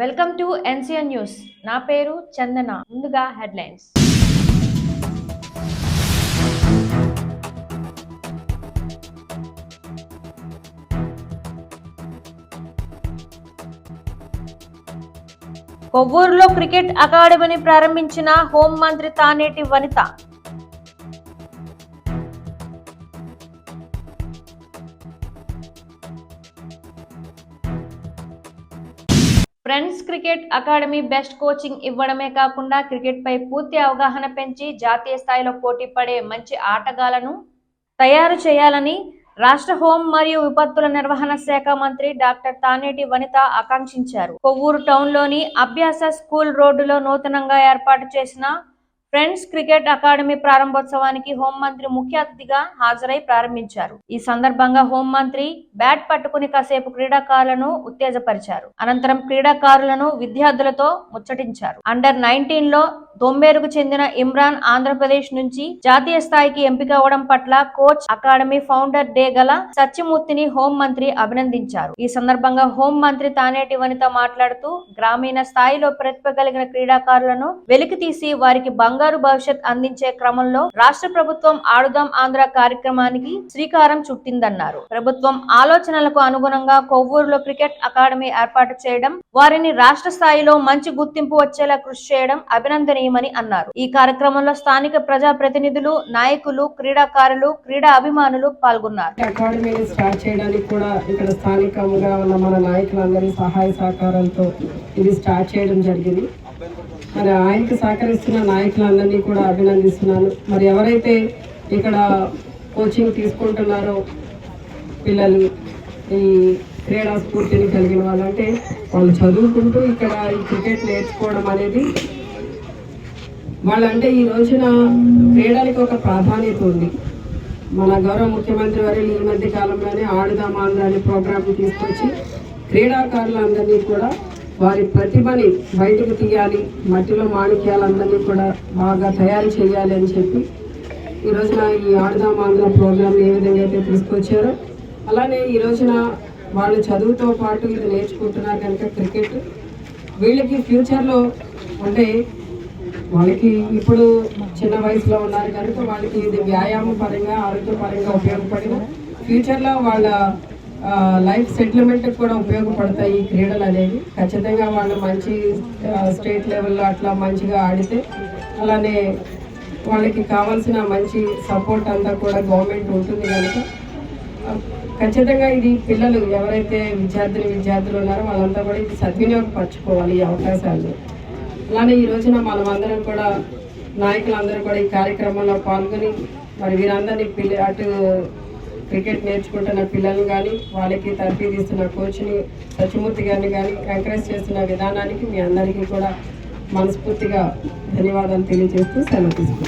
Welcome to NCN news. నా పేరు చందన. ముందుగా హెడ్లైన్స్. కొవ్వూరులో క్రికెట్ అకాడమీని ప్రారంభించిన హోం మంత్రి Taneti Vanitha friends cricket academy best coaching ఇవ్వడమే కాకుండా క్రికెట్ పై పూర్తి అవగాహన పెంచి జాతీయ స్థాయిలో పోటీ పడే మంచి ఆటగాళ్ళను తయారు చేయాలని రాష్ట్ర హోం మరియు విపత్తుల నిర్వహణ శాఖ మంత్రి డాక్టర్ తానేటి వనిత ఆకాంక్షించారు. కొవ్వూరు టౌన్లోని అభ్యాస స్కూల్ రోడ్డులో నూతనంగా ఏర్పాటు చేసిన ఫ్రెండ్స్ క్రికెట్ అకాడమీ ప్రారంభోత్సవానికి హోంమంత్రి ముఖ్య అతిథిగా హాజరై ప్రారంభించారు. ఈ సందర్భంగా హోంమంత్రి బ్యాట్ పట్టుకుని కాసేపు క్రీడాకారులను ఉత్తేజపరిచారు. అనంతరం క్రీడాకారులను విద్యార్థులతో ముచ్చటించారు. అండర్ నైన్టీన్లో దొంబేరుకు చెందిన ఇమ్రాన్ ఆంధ్రప్రదేశ్ నుంచి జాతీయ స్థాయికి ఎంపిక అవడం పట్ల కోచ్ అకాడమీ ఫౌండర్ డే గల సత్యమూర్తిని హోం మంత్రి అభినందించారు. ఈ సందర్భంగా హోం మంత్రి తానేటి వనిత మాట్లాడుతూ గ్రామీణ స్థాయిలో ప్రతిభ కలిగిన క్రీడాకారులను వెలికి తీసి వారికి బంగారు భవిష్యత్ అందించే క్రమంలో రాష్ట్ర ప్రభుత్వం ఆడుదాం ఆంధ్ర కార్యక్రమానికి శ్రీకారం చుట్టిందన్నారు. ప్రభుత్వం ఆలోచనలకు అనుగుణంగా కొవ్వూరులో క్రికెట్ అకాడమీ ఏర్పాటు చేయడం వారిని రాష్ట్ర స్థాయిలో మంచి గుర్తింపు వచ్చేలా కృషి చేయడం అభినందనీయమని అన్నారు. ఈ కార్యక్రమంలో స్థానిక ప్రజా ప్రతినిధులు నాయకులు క్రీడాకారులు క్రీడా అభిమానులు పాల్గొన్నారు. అకాడమీని స్టార్ట్ చేయడానికి కూడా ఇక్కడ స్థానికంగా ఉన్న మన నాయకులందరి సహాయ సహకారాలతో ఇది స్టార్ట్ చేయడం జరిగింది. మరి ఆయనకు సహకరిస్తున్న నాయకులందరినీ కూడా అభినందిస్తున్నాను. మరి ఎవరైతే ఇక్కడ కోచింగ్ తీసుకుంటున్నారో పిల్లలు ఈ క్రీడా స్ఫూర్తిని కలిగిన వాళ్ళంటే వాళ్ళు చదువుకుంటూ ఇక్కడ ఈ క్రికెట్ నేర్చుకోవడం అనేది వాళ్ళంటే ఈ రోజున క్రీడలకు ఒక ప్రాధాన్యత ఉంది. మన గౌరవ ముఖ్యమంత్రి వారి ఈ మధ్య కాలంలోనే ఆడుదాం ఆంధ్ర అనే ప్రోగ్రామ్ తీసుకొచ్చి క్రీడాకారులందరినీ కూడా వారి ప్రతిభని బయటకు తీయాలి మట్టిలో మాణిక్యాలందరినీ కూడా బాగా తయారు చేయాలి అని చెప్పి ఈ రోజున ఈ ఆడుదాం ఆంధ్ర ప్రోగ్రామ్ ఏ విధంగా అయితే తీసుకొచ్చారో అలానే ఈ రోజున వాళ్ళు చదువుతో పాటు ఇది నేర్చుకుంటున్నారు కనుక క్రికెట్. వీళ్ళకి ఫ్యూచర్లో అంటే వాళ్ళకి ఇప్పుడు చిన్న వయసులో ఉన్నారు కనుక వాళ్ళకి ఇది వ్యాయామ పరంగా ఆరోగ్య పరంగా ఉపయోగపడిన ఫ్యూచర్లో వాళ్ళ లైఫ్ సెటిల్మెంట్కి కూడా ఉపయోగపడతాయి ఈ క్రీడలు అనేవి. ఖచ్చితంగా వాళ్ళు మంచి స్టేట్ లెవెల్లో అట్లా మంచిగా ఆడితే అలానే వాళ్ళకి కావాల్సిన మంచి సపోర్ట్ అంతా కూడా గవర్నమెంట్ ఉంటుంది కనుక ఖచ్చితంగా ఇది పిల్లలు ఎవరైతే విద్యార్థులు విద్యార్థులు ఉన్నారో వాళ్ళంతా కూడా ఇది సద్వినియోగపరచుకోవాలి ఈ అవకాశాలు అలానే ఈ రోజున మనమందరం కూడా నాయకులందరూ కూడా ఈ కార్యక్రమంలో పాల్గొని మరి వీరందరినీ పిల్ల అటు క్రికెట్ నేర్చుకుంటున్న పిల్లలు కానీ వాళ్ళకి తర్ఫీదు ఇస్తున్న కోచ్ని సత్యమూర్తి గారిని కానీ ఎంకరేజ్ చేస్తున్న విధానానికి మీ అందరికీ కూడా మనస్ఫూర్తిగా ధన్యవాదాలు తెలియజేస్తూ సెలవు తీసుకుంటాం